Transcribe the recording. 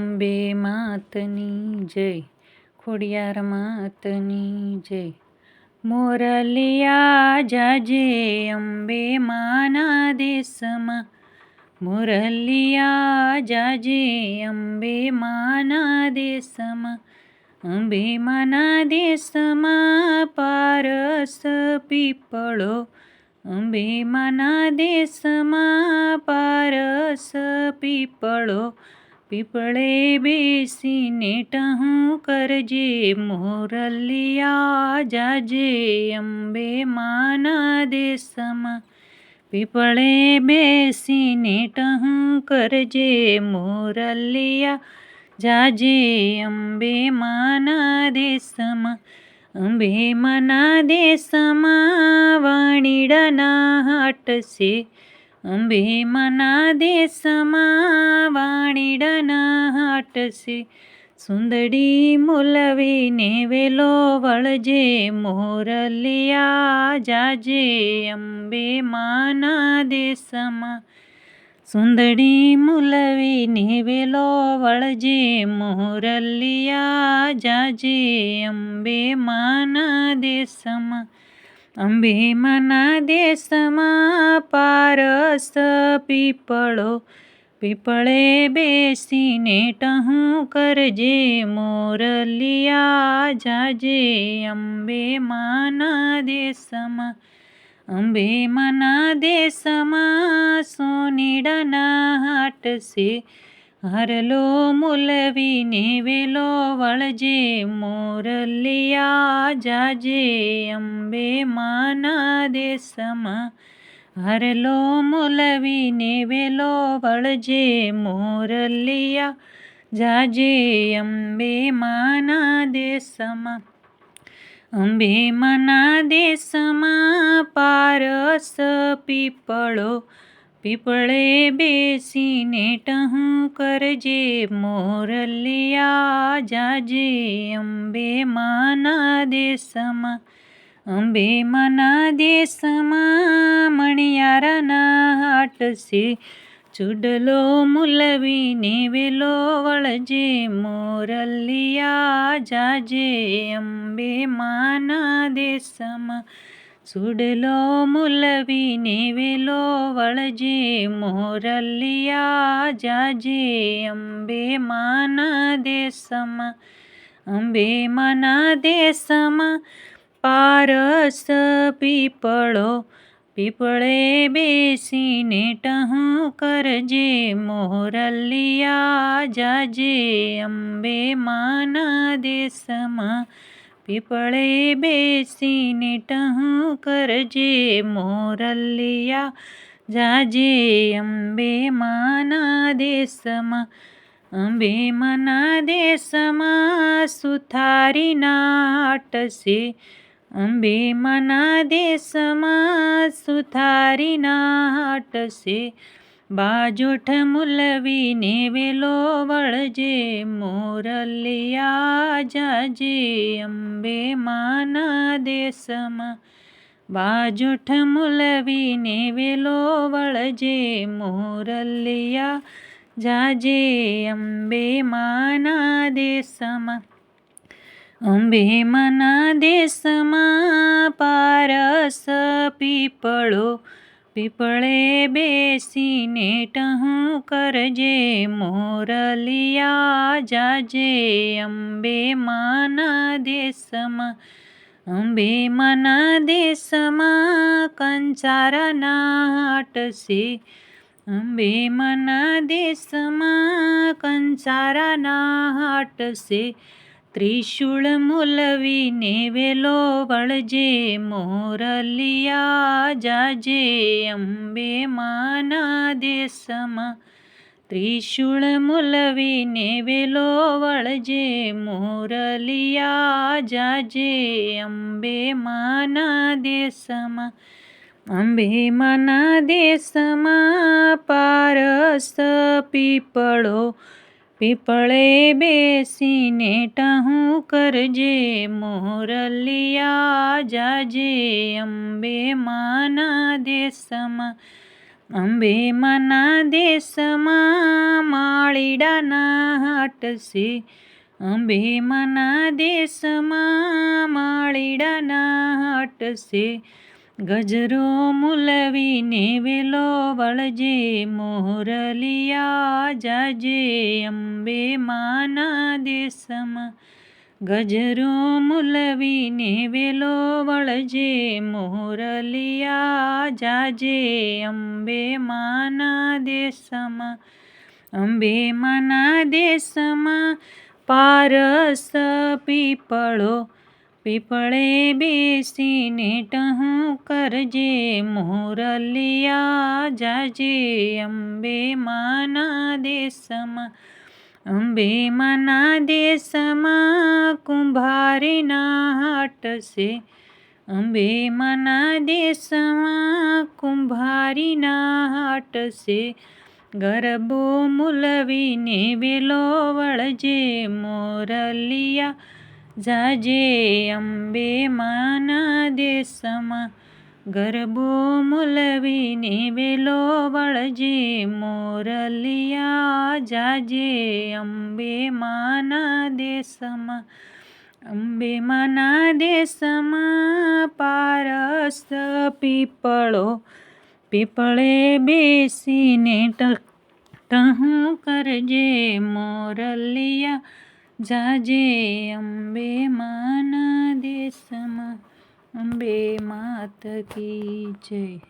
અંબે માતની જય, ખોડિયાર માતની જય. મોરલિયા જાજે અંબે માના દેશમાં. મોરલિયા જાજે અંબે માના દેશમાં. અંબે માના દેશમાં પારસ પીપળો. અંબે માના દેશમાં પારસ પીપળો. પીપળે બેસીને ટહું કરજે, મોરલિયા જાજે અંબે માના દેશમાં પીપળે બેસીને ટહું કરજે, મોરલિયા જાજે અંબે માના દેશમાં અંબે મના દેશમાં વાણીડાના હાટશે અંબે મના દેશમાં વાણીડાના હાટશે સુંદડી મુલવીને વેલો વળજે મોરલિયા જાજે અંબે માના દેશમાં. સુંદડી મુલવીને વેલો વળજે મોરલિયા જાજે અંબે માના દેશમાં. અંબે મના દેશમાં પારસ પીપળો. પીપળે બેસીને ટહું કરજે, મોરલિયા જાજે અંબે માના દેશમાં. અંબે મના દેશમાં સોનીડાના હાટશે હરલો મુલવીને વેલો વળજે મોરલિયા જાજે અંબે માના દેશમાં હરલો મુલવીને વેલો વળજે મોરલિયા જાજે અંબે માના દેશમાં અંબે માના દેશમાં પારસ પીપળો પીપળે બેસીને ટહું કરજે, મોરલિયા જાજે, અંબે માના દેશમાં અંબે માના દેશમાં મણિયારાના હાટશે ચૂડલો મુલવીને વેલો વળજે, મોરલિયા જાજે, અંબે માના દેશમાં સુડલો મુલવીને વેલો વળજે મોરલિયા જાજે અંબે માના દેશમાં અંબે માના દેશમાં પારસ પીપળો પીપળે બેસીને ટહું કરજે મોરલિયા જાજે અંબે માના દેશમાં પીપળે બેસીને ટહ કરજે, મોરલિયા જાજે અંબે માના દેશમાં, અંબે માના દેશમાં સુથારીના નાટશે, અંબે મના દેશમાં સુથારીના હાટશે બાજોઠ મુલવીને વેલો વળજે, મોરલિયા જાજે, અંબે માના દેશમાં. બાજોઠ મુલવીને વેલો વળજે, મોરલિયા જાજે, અંબે માના દેશમાં. અંબે માના દેશમાં પારસ પીપળો પીપળે બેસીને ટહું કરજે, મોરલિયા જાજે અંબે માના દેશમાં, અંબે માના દેશમાં કંચારાના નાટશે. અંબે માના દેશમાં કંચારાના હાટશે ત્રિશુળ મુલવીને વેલો વળજે મોરલિયા જાજે અંબે માના દેશમાં ત્રિશુળ મુલવીને વેલો વળજે મોરલિયા જાજે અંબે માના દેશમાં અંબે માના દેશમાં પારસ પીપળો પીપળે બેસીને ટહું કરજે, મોરલિયા જાજે અંબે માના દેશમાં, અંબે માના દેશમાં માળીડાના હાટશે અંબે માના દેશમાં માળીડાના હાટશે ગજરો મુલવીને વેલો વળજે મોરલિયા જાજે અંબે માના દેશમાં ગજરો મુલવીને વેલો વળજે મોરલિયા જાજે અંબે માના દેશમાં અંબે માના દેશમાં પારસ પીપળો પીપળે બેસીને ટહું કરજે, મોરલિયા જાજે અંબે માના દેશમાં, અંબે માના દેશમાં કુંભારીના હાટશે અંબે માના દેશમાં કુંભારીના હાટશે ગરબો મુલવીને વેલો વળજે, મોરલિયા જાજે અંબે માના દેશમાં ગરબો મુલવીને વેલો વળજે મોરલિયા. જાજે અંબે માના દેશમાં, અંબે માના દેશમાં પારસ પીપળો, પીપળે બેસીને ટહું કરજે મોરલિયા. જાજે અંબે માના દેશમાં અંબે માત કી જય.